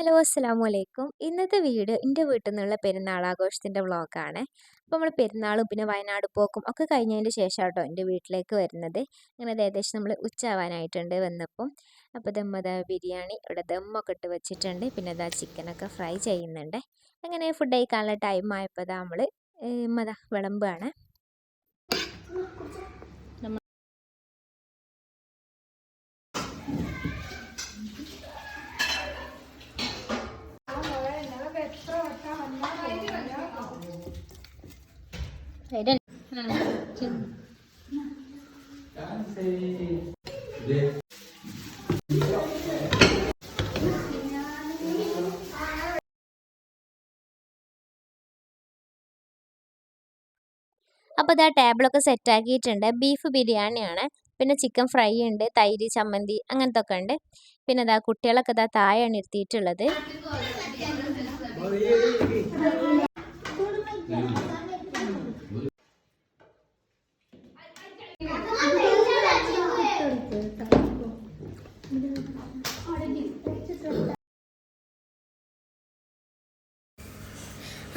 Hello അസ്സാം വലൈക്കും ഇന്നത്തെ വീട് എന്റെ വീട്ടിൽ നിന്നുള്ള പെരുന്നാൾ ആഘോഷത്തിന്റെ വ്ളോഗാണ്. അപ്പോൾ നമ്മൾ പെരുന്നാളും പിന്നെ വയനാട് പോക്കും ഒക്കെ കഴിഞ്ഞതിന് ശേഷം കേട്ടോ എന്റെ വീട്ടിലേക്ക് വരുന്നത്. അങ്ങനെ ഏകദേശം നമ്മൾ ഉച്ചാവാനായിട്ടുണ്ട് വന്നപ്പം. അപ്പോൾ ദമ്മത ബിരിയാണി ഇവിടെ ദമ്മൊക്കെ ഇട്ട് വെച്ചിട്ടുണ്ട്. പിന്നെ അതാ ചിക്കനൊക്കെ ഫ്രൈ ചെയ്യുന്നുണ്ട്. അങ്ങനെ ഫുഡ് കഴിക്കാനുള്ള ടൈം ആയപ്പോൾ നമ്മൾ മത വിളമ്പാണ് അപ്പോൾ ഇതാ ടേബിളൊക്കെ സെറ്റ് ആക്കിയിട്ടുണ്ട്. ബീഫ് ബിരിയാണിയാണ്. പിന്നെ ചിക്കൻ ഫ്രൈ ഉണ്ട് തൈര് ചമ്മന്തി അങ്ങനത്തെ ഒക്കെ ഉണ്ട്. പിന്നെ ഇതാ കുട്ടികളൊക്കെ ഇതാ താഴെയാണ് ഇരുത്തിയിട്ടുള്ളത്.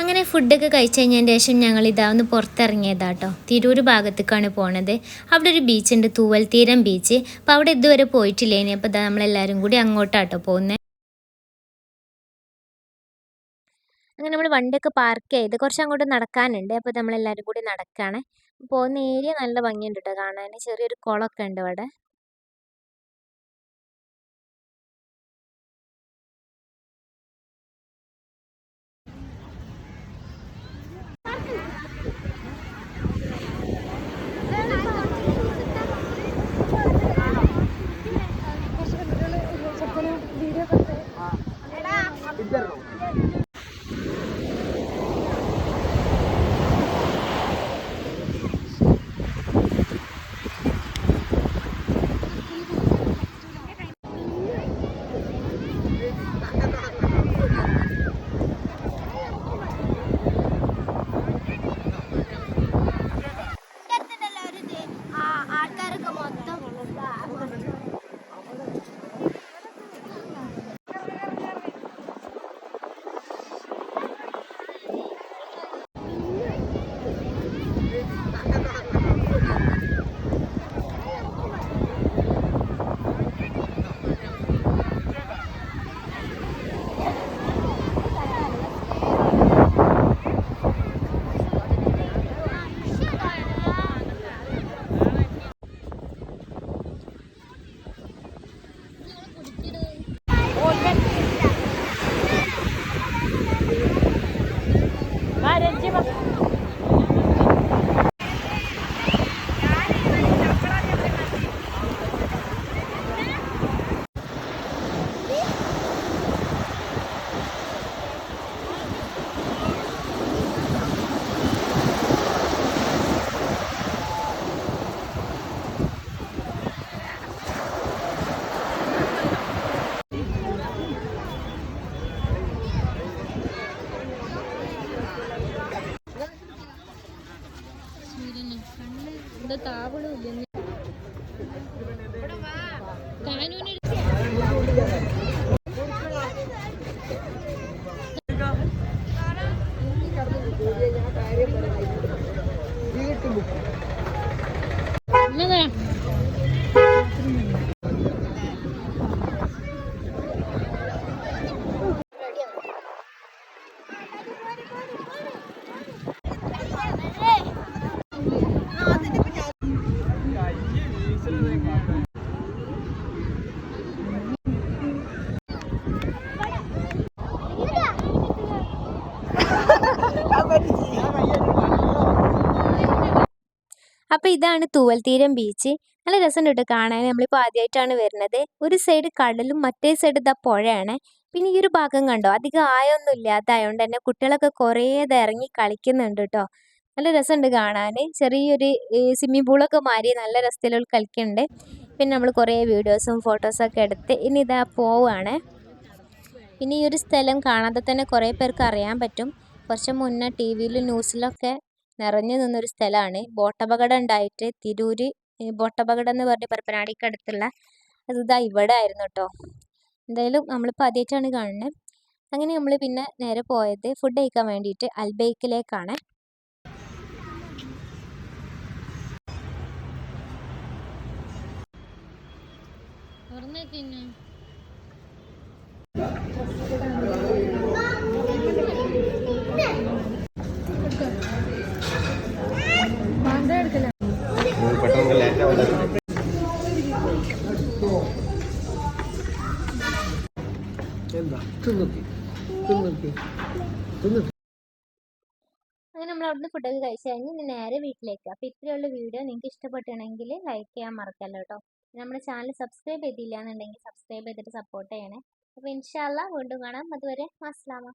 അങ്ങനെ ഫുഡൊക്കെ കഴിച്ചു കഴിഞ്ഞതിന് ശേഷം ഞങ്ങൾ ഇതാ ഒന്ന് പുറത്തിറങ്ങിയതാട്ടോ. തിരൂർ ഭാഗത്തേക്കാണ് പോണത്. അവിടെ ഒരു ബീച്ചുണ്ട് തൂവൽ തീരം ബീച്ച് അപ്പോൾ അവിടെ ഇതുവരെ പോയിട്ടില്ലേനി. അപ്പോൾ ഇതാ നമ്മളെല്ലാവരും കൂടി അങ്ങോട്ടാട്ടോ പോകുന്നത് അങ്ങനെ നമ്മൾ വണ്ടിയൊക്കെ പാർക്ക് ചെയ്ത് കുറച്ച് അങ്ങോട്ട് നടക്കാനുണ്ട്. അപ്പോൾ നമ്മളെല്ലാവരും കൂടി നടക്കുകയാണ് പോകുന്ന ഏരിയ നല്ല ഭംഗിയുണ്ട് കേട്ടോ കാണാൻ ചെറിയൊരു കുളമൊക്കെ ഉണ്ട് അവിടെ. Woo! അപ്പോൾ ഇതാണ് തൂവൽത്തീരം ബീച്ച് നല്ല രസമുണ്ട് കേട്ടോ കാണാൻ. നമ്മളിപ്പോൾ ആദ്യമായിട്ടാണ് വരുന്നത്. ഒരു സൈഡ് കടലും മറ്റേ സൈഡ് ഇതാ പുഴയാണ്. പിന്നെ ഈ ഒരു ഭാഗം കണ്ടോ? അധികം ആയൊന്നും ഇല്ലാത്തതുകൊണ്ട് തന്നെ കുട്ടികളൊക്കെ കുറേ ഇത് ഇറങ്ങി കളിക്കുന്നുണ്ട് കേട്ടോ. നല്ല രസമുണ്ട് കാണാൻ. ചെറിയൊരു സ്വിമ്മിംഗ് പൂളൊക്കെ മാറി നല്ല രസത്തിലുള്ള കളിക്കുന്നുണ്ട് പിന്നെ നമ്മൾ കുറേ വീഡിയോസും ഫോട്ടോസൊക്കെ എടുത്ത് ഇനി ഇതാ പോവുകയാണ് പിന്നെ ഈ ഒരു സ്ഥലം കാണാതെ തന്നെ കുറേ പേർക്ക് അറിയാൻ പറ്റും. കുറച്ച് മുന്നേ ടി വിയിലും ന്യൂസിലൊക്കെ നിറഞ്ഞു നിന്നൊരു സ്ഥലമാണ്. ബോട്ടപകടം ഉണ്ടായിട്ട് തിരൂര് ബോട്ടപകടം എന്ന് പറഞ്ഞ് പരപ്പനാടിക്കടുത്തുള്ള അത് ഇതാ ഇവിടെ ആയിരുന്നു കേട്ടോ എന്തായാലും നമ്മളിപ്പോൾ ആദ്യമായിട്ടാണ് കാണുന്നത് അങ്ങനെ നമ്മൾ പിന്നെ നേരെ പോയത് ഫുഡ് കഴിക്കാൻ വേണ്ടിയിട്ട് അൽബൈക്കിലേക്കാണ്. അങ്ങനെ നമ്മൾ അവിടുന്ന് ഫുഡൊക്കെ കഴിച്ചു കഴിഞ്ഞ് നേരെ വീട്ടിലേക്ക്. അപ്പോൾ ഇത്രയുള്ള വീഡിയോ നിങ്ങൾക്ക് ഇഷ്ടപ്പെട്ടുണ്ടെങ്കിൽ ലൈക്ക് ചെയ്യാൻ മറക്കല്ലോ കേട്ടോ. നമ്മുടെ ചാനൽ സബ്സ്ക്രൈബ് ചെയ്തില്ല എന്നുണ്ടെങ്കിൽ സബ്സ്ക്രൈബ് ചെയ്തിട്ട് സപ്പോർട്ട് ചെയ്യണേ. അപ്പോൾ ഇൻഷാല്ല വീണ്ടും കാണാം. അതുവരെ അസ്ലാമ